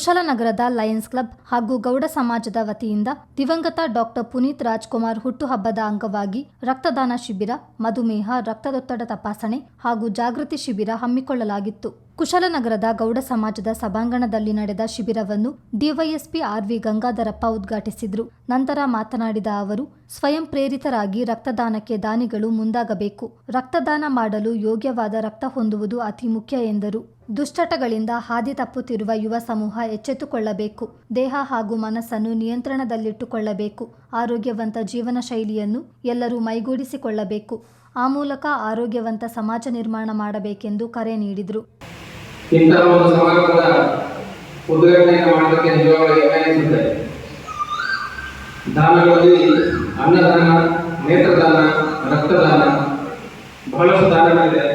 ಕುಶಲನಗರದ Lions club ಹಾಗೂ ಗೌಡ ಸಮಾಜದ ವತಿಯಿಂದ ದಿವಂಗತ ಡಾಕ್ಟರ್ ಪುನೀತ್ ರಾಜ್ಕುಮಾರ್ ಹುಟ್ಟುಹಬ್ಬದ ಅಂಗವಾಗಿ ರಕ್ತದಾನ ಶಿಬಿರ, ಮಧುಮೇಹ, ರಕ್ತದೊತ್ತಡ ತಪಾಸಣೆ ಹಾಗೂ ಜಾಗೃತಿ ಶಿಬಿರ ಹಮ್ಮಿಕೊಳ್ಳಲಾಗಿತ್ತು. ಕುಶಲನಗರದ ಗೌಡ ಸಮಾಜದ ಸಭಾಂಗಣದಲ್ಲಿ ನಡೆದ ಶಿಬಿರವನ್ನು ಡಿವೈಎಸ್ಪಿ ಆರ್ವಿ ಗಂಗಾಧರಪ್ಪ ಉದ್ಘಾಟಿಸಿದ್ರು. ನಂತರ ಮಾತನಾಡಿದ ಅವರು, ಸ್ವಯಂ ಪ್ರೇರಿತರಾಗಿ ರಕ್ತದಾನಕ್ಕೆ ದಾನಿಗಳು ಮುಂದಾಗಬೇಕು. ರಕ್ತದಾನ ಮಾಡಲು ಯೋಗ್ಯವಾದ ರಕ್ತ ಹೊಂದುವುದು ಅತಿ ಮುಖ್ಯ ಎಂದರು. ದುಶ್ಚಟಗಳಿಂದ ಹಾದಿ ತಪ್ಪುತ್ತಿರುವ ಯುವ ಸಮೂಹ ಎಚ್ಚೆತ್ತುಕೊಳ್ಳಬೇಕು. ದೇಹ ಹಾಗೂ ಮನಸ್ಸನ್ನು ನಿಯಂತ್ರಣದಲ್ಲಿಟ್ಟುಕೊಳ್ಳಬೇಕು. ಆರೋಗ್ಯವಂತ ಜೀವನ ಶೈಲಿಯನ್ನು ಎಲ್ಲರೂ ಮೈಗೂಡಿಸಿಕೊಳ್ಳಬೇಕು. ಆ ಮೂಲಕ ಆರೋಗ್ಯವಂತ ಸಮಾಜ ನಿರ್ಮಾಣ ಮಾಡಬೇಕೆಂದು ಕರೆ ನೀಡಿದರು. ಅನ್ನದಾನ, ನೇತ್ರದಾನ, ರಕ್ತದಾನ, ಬಹಳಷ್ಟು ದಾನಗಳಿದೆ.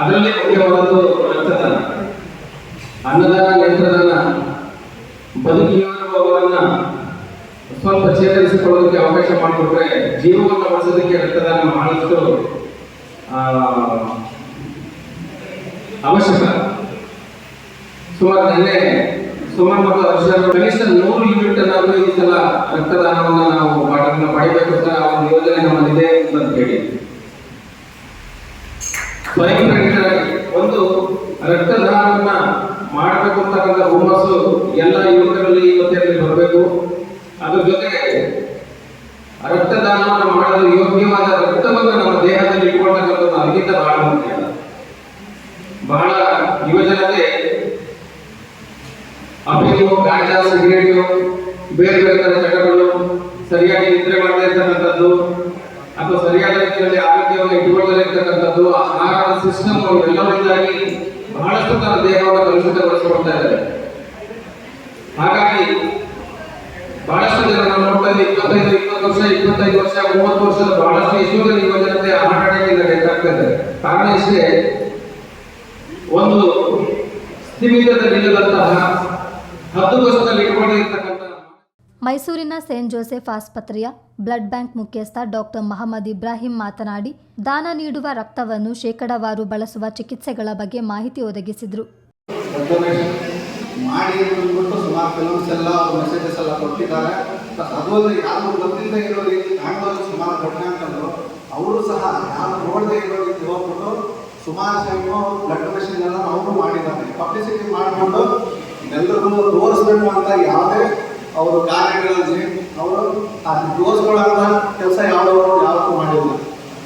ಅದರಲ್ಲಿ ಮುಖ್ಯವಾದದ್ದು ರಕ್ತದಾನ ಅನ್ನದಾನ ನೇತ್ರದಾನ ಬದುಕಿರುವವರನ್ನ ಸ್ವಲ್ಪ ಚೇತರಿಸಿಕೊಳ್ಳೋದಕ್ಕೆ ಅವಕಾಶ ಮಾಡಿಕೊಟ್ರೆ ಜೀವವನ್ನು ಉಳಿಸೋದಕ್ಕೆ ರಕ್ತದಾನ ಬಹಳಷ್ಟು ಅವಶ್ಯಕ. ಸುಮಾರು ನಿನ್ನೆ, ಸುಮಾರು ಮತ್ತು ವರ್ಷ ಕನಿಷ್ಠ ನೂರು ಯೂನಿಟ್ ಅನ್ನಾದ್ರೂ ಈ ಸಲ ರಕ್ತದಾನವನ್ನು ನಾವು ಮಾಡಬೇಕು ಅಂತ ಒಂದು ಯೋಜನೆ ನಮ್ಮಲ್ಲಿದೆ ಅಂತ ಹೇಳಿ. ಸ್ವಯಂ ಒಂದು ರಕ್ತದಾನವನ್ನ ಮಾಡಬೇಕು ಅಂತಕ್ಕಂಥ ಹುಮ್ಮಸ್ಸು ಎಲ್ಲ ಯುವಕರಲ್ಲಿ ಯುವತಿಯರಲ್ಲಿ ಬರಬೇಕು. ಅದ್ರ ಜೊತೆಗೆ ರಕ್ತದಾನವನ್ನು ಮಾಡಲು ಯೋಗ್ಯವಾದ ರಕ್ತವನ್ನು ನಮ್ಮ ದೇಹದಲ್ಲಿ ಇಟ್ಕೊಳ್ತಕ್ಕಂಥದ್ದು ಅದಕ್ಕಿಂತ ಬಹಳ ಮುಖ್ಯ. ಬಹಳ ಯುವಜನತೆ ಅಭಿಯೋ ಗಾಂಜಾ, ಸಿಗರೇಟು, ಬೇರೆ ಬೇರೆ ಥರ ಚಟಗಳು, ಸರಿಯಾಗಿ ನಿದ್ರೆ ಮಾಡದೇ ಇರ್ತಕ್ಕಂಥದ್ದು. ಅಥವಾ ಸರಿಯಾದ ರೀತಿಯಲ್ಲಿ ಆರೋಗ್ಯವನ್ನು ಇಟ್ಟುಕೊಳ್ಳದೇ ಇರತಕ್ಕಂಥದ್ದು ಆಹಾರದ ಸಿಸ್ಟಮ್ ಎಲ್ಲರಿಂದಾಗಿ ಬಹಳಷ್ಟು ತನ್ನ ದೇಹವನ್ನು ಕಲುಷಿತಗೊಳಿಸಿಕೊಳ್ತಾ ಇದ್ದಾರೆ. ಹಾಗಾಗಿ ಬಹಳಷ್ಟು ಜನ ನಮ್ಮ ಇದ್ದೀವಿ ಇಪ್ಪತ್ತೈದು, ಇಪ್ಪತ್ತು ವರ್ಷ, ಇಪ್ಪತ್ತೈದು ವರ್ಷ, ಮೂವತ್ತು ವರ್ಷದ ಬಹಳಷ್ಟು ಎಷ್ಟೋ ಯುವ ಜನತೆ ಹಾರ್ಟ್ ಬೇಕಾಗ್ತಾ ಇದ್ದಾರೆ ಕಾರಣ ಇಷ್ಟೇ, ಒಂದು ಸ್ಥಿಮಿತದಲ್ಲಿಲ್ಲದಂತಹ ವರ್ಷದಲ್ಲಿ ಇಟ್ಕೊಂಡಿರ್ತಕ್ಕಂಥ ಮೈಸೂರಿನ ಸೇಂಟ್ ಜೋಸೆಫ್ ಆಸ್ಪತ್ರೆಯ ಬ್ಲಡ್ ಬ್ಯಾಂಕ್ ಮುಖ್ಯಸ್ಥ ಡಾಕ್ಟರ್ ಮಹಮ್ಮದ್ ಇಬ್ರಾಹಿಂ ಮಾತನಾಡಿ, ದಾನ ನೀಡುವ ರಕ್ತವನ್ನು ಶೇಕಡಾವಾರು ಬಳಸುವ ಚಿಕಿತ್ಸೆಗಳ ಬಗ್ಗೆ ಮಾಹಿತಿ ಒದಗಿಸಿದರು. ಮಾಡಿ ಅಂದ್ಬಿಟ್ಟು ಸುಮಾರು ಫಿಲ್ಮ್ಸ್ ಎಲ್ಲ ಮೆಸೇಜಸ್ ಕೊಟ್ಟಿದ್ದಾರೆ ಅದು ಯಾರು ಗೊತ್ತಿಲ್ಲದೆ ಇರೋ ರೀತಿ ಕಾಣ್ಬೋದು ಸುಮಾರು ಕೊಟ್ಟಂತಂದ್ರು ಅವರು ಸಹ ಯಾರು ನೋಡದೆ ಇರೋ ರೀತಿ ಹೋಗ್ಬಿಟ್ಟು ಸುಮಾರು ಟೈಮು ಬ್ಲಡ್ ಡೊನೇಷನ್ ಎಲ್ಲ ಅವರು ಮಾಡಿದ್ದಾರೆ ಪಬ್ಲಿಸಿಟಿ ಮಾಡಿಕೊಂಡು ಎಲ್ಲರಿಗೂ ತೋರಿಸ್ಬೇಕು ಅಂತ ಯಾವುದೇ ಅವರು ಕಾರ್ಯಗಳಲ್ಲಿ ಅವರು ಆ ತೋರಿಸ್ಕೊಳ್ಳೋಂಥ ಕೆಲಸ ಯಾವುದೋ ಯಾವತ್ತೂ ಮಾಡಿಲ್ಲ.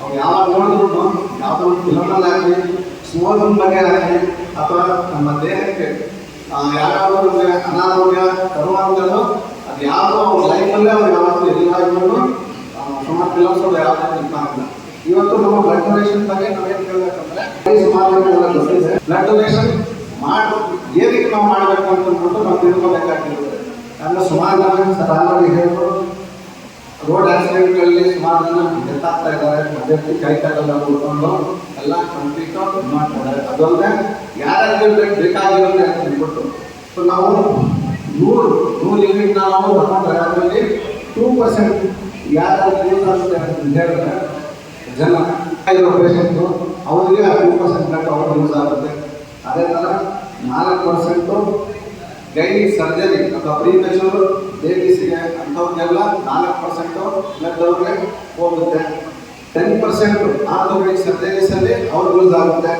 ಅವ್ರು ಯಾವಾಗ ನೋಡಿದ್ರು ಯಾವುದೋ ಒಂದು ಫಿಲಮಲ್ಲಾಗಲಿ ಸ್ಮೋಕಿಂಗ್ ಬಗ್ಗೆ ಆಗಲಿ, ಅಥವಾ ನಮ್ಮ ದೇಹಕ್ಕೆ ನಮ್ಗೆ ಅನಾರೋಗ್ಯ ಕರುವಾಂಗಗಳು ಅದು ಯಾವುದೋ ಅವ್ರ ಲೈಫಲ್ಲೇ ಅವ್ರು ಯಾವತ್ತೂ ಇಲ್ಲ ಇವರು ಸುಮಾರು ಫಿಲಮ್ಸ್ ಅವ್ರು ಯಾವತ್ತೂ ಇದು ಮಾಡಿಲ್ಲ ಇವತ್ತು ನಮ್ಮ ಬ್ಲಡ್ ಡೊನೇಷನ್ ಬಗ್ಗೆ ನಾವೇನು ಕೇಳಬೇಕಂದ್ರೆ ಬ್ಲಡ್ ಡೊನೇಷನ್ ಮಾಡಬೇಕು ಏನಕ್ಕೆ ನಾವು ಮಾಡಬೇಕು ಅಂತಂದ್ಬಿಟ್ಟು ನಾವು ತಿಳ್ಕೊಬೇಕಾಗಿರುತ್ತೆ. ಅಂದ್ರೆ ಸುಮಾರು ಜನ ಸರ್ ಹೇಳಿದ್ರು ರೋಡ್ ಆಕ್ಸಿಡೆಂಟ್ಗಳಲ್ಲಿ ಸುಮಾರು ಜನ ಡೆತ್ ಆಗ್ತಾ ಇದ್ದಾರೆ. ಅದೇ ಕೈ ಕಾಲೆಲ್ಲ ಉಳ್ಕೊಂಡು ಎಲ್ಲ ಕಂಪ್ಲೀಟ್ ಮಾಡ್ತಾರೆ ಅದಲ್ಲದೆ ಯಾರ್ಯಾರಿಗೆ ಬೇಕು ಬೇಕಾಗಿರುತ್ತೆ ಅಂತ ಅಂದ್ಬಿಟ್ಟು ಸೊ ನಾವು ನೂರು ನೂರು ಯೂನಿಟ್ ನಾವು ತಗೊಂಡ್ರೆ ಅದರಲ್ಲಿ ಟೂ ಪರ್ಸೆಂಟ್ ಯಾರ್ಯಾರಿಗೆ ಯೂಸ್ ಆಗುತ್ತೆ ಅಂತ ಹೇಳಿದ್ರೆ ಜನ ಇರೋ ಪೇಷಂಟು, ಅವರಿಗೆ ಟೂ ಪರ್ಸೆಂಟ್ ಅವ್ರಿಗೆ ಯೂಸ್ ಆಗುತ್ತೆ. ಅದೇ ಥರ ನಾಲ್ಕು ಪರ್ಸೆಂಟು ಗೈನಿ ಸರ್ಜರಿ ಅಥವಾ ಪ್ರೀಮೆಚೂರ್ ಬೇಬೀಸ್ಗೆ ಅಂಥವ್ರಿಗೆಲ್ಲ ನಾಲ್ಕು ಪರ್ಸೆಂಟು ಮೆದ್ದವ್ರಿಗೆ ಹೋಗುತ್ತೆ. ಟೆನ್ ಪರ್ಸೆಂಟ್ ಆರ್ಥೋಪೆಡಿಕ್ ಸರ್ಜರೀಸಲ್ಲಿ ಅವ್ರು ಯೂಸ್ ಆಗುತ್ತೆ.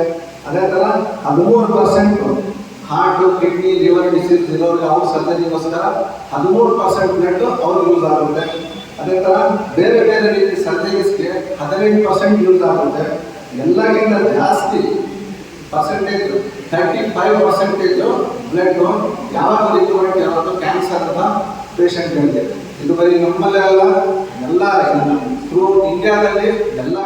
ಅದೇ ಥರ ಹದಿಮೂರು percent heart kidney liver disease ಇರೋರಿಗೆ ಅವ್ರ ಸರ್ಜರಿಗೋಸ್ಕರ ಹದಿಮೂರು ಪರ್ಸೆಂಟ್ ಬ್ಲಡ್ ಅವ್ರಿಗೆ ಯೂಸ್ ಆಗುತ್ತೆ. ಅದೇ ಥರ ಬೇರೆ ಬೇರೆ ರೀತಿ ಸರ್ಜರೀಸ್ಗೆ ಹದಿನೆಂಟು ಪರ್ಸೆಂಟ್ ಯೂಸ್ ಆಗುತ್ತೆ. ಎಲ್ಲಕ್ಕಿಂತ ಜಾಸ್ತಿ percentage thirty five percentage blood ಯಾವಾಗ ರಿಕ್ವೈರ್ಡ್ ಯಾವತ್ತು ಕ್ಯಾನ್ಸರ್ ಪೇಷಂಟ್ಗಳಿಗೆ ಇದು ಬರೀ ನಮ್ಮಲ್ಲೇ ಅಲ್ಲ, ಎಲ್ಲ ಥ್ರೂ ಇಂಡಿಯಾದಲ್ಲಿ ಎಲ್ಲ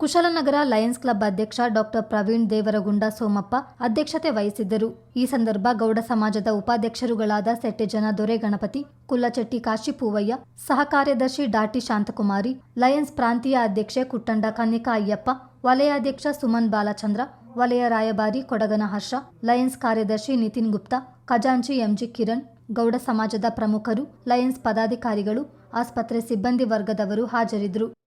ಕುಶಲನಗರ ಲಯನ್ಸ್ ಕ್ಲಬ್ ಅಧ್ಯಕ್ಷ ಡಾಕ್ಟರ್ ಪ್ರವೀಣ್ ದೇವರಗುಂಡ ಸೋಮಪ್ಪ ಅಧ್ಯಕ್ಷತೆ ವಹಿಸಿದ್ದರು. ಈ ಸಂದರ್ಭ ಗೌಡ ಸಮಾಜದ ಉಪಾಧ್ಯಕ್ಷರುಗಳಾದ ಸೆಟ್ಟೆಜನ ದೊರೆ ಗಣಪತಿ, ಕುಲ್ಲಚೆಟ್ಟಿ ಕಾಶಿಪೂವಯ್ಯ ಸಹ ಕಾರ್ಯದರ್ಶಿ ಡಾಟಿ ಶಾಂತಕುಮಾರಿ ಲಯನ್ಸ್ ಪ್ರಾಂತೀಯ ಅಧ್ಯಕ್ಷೆ ಕುಟ್ಟಂಡ ಕನ್ನಿಕಾ ಅಯ್ಯಪ್ಪ, ವಲಯಾಧ್ಯಕ್ಷ ಸುಮನ್ ಬಾಲಚಂದ್ರ ವಲಯ ರಾಯಭಾರಿ ಕೊಡಗನ ಹರ್ಷ ಲಯನ್ಸ್ ಕಾರ್ಯದರ್ಶಿ ನಿತಿನ್ ಗುಪ್ತಾ, ಖಜಾಂಚಿ ಎಂಜಿ ಕಿರಣ್, ಗೌಡ ಸಮಾಜದ ಪ್ರಮುಖರು, ಲಯನ್ಸ್ ಪದಾಧಿಕಾರಿಗಳು, ಆಸ್ಪತ್ರೆ ಸಿಬ್ಬಂದಿ ವರ್ಗದವರು ಹಾಜರಿದ್ದರು.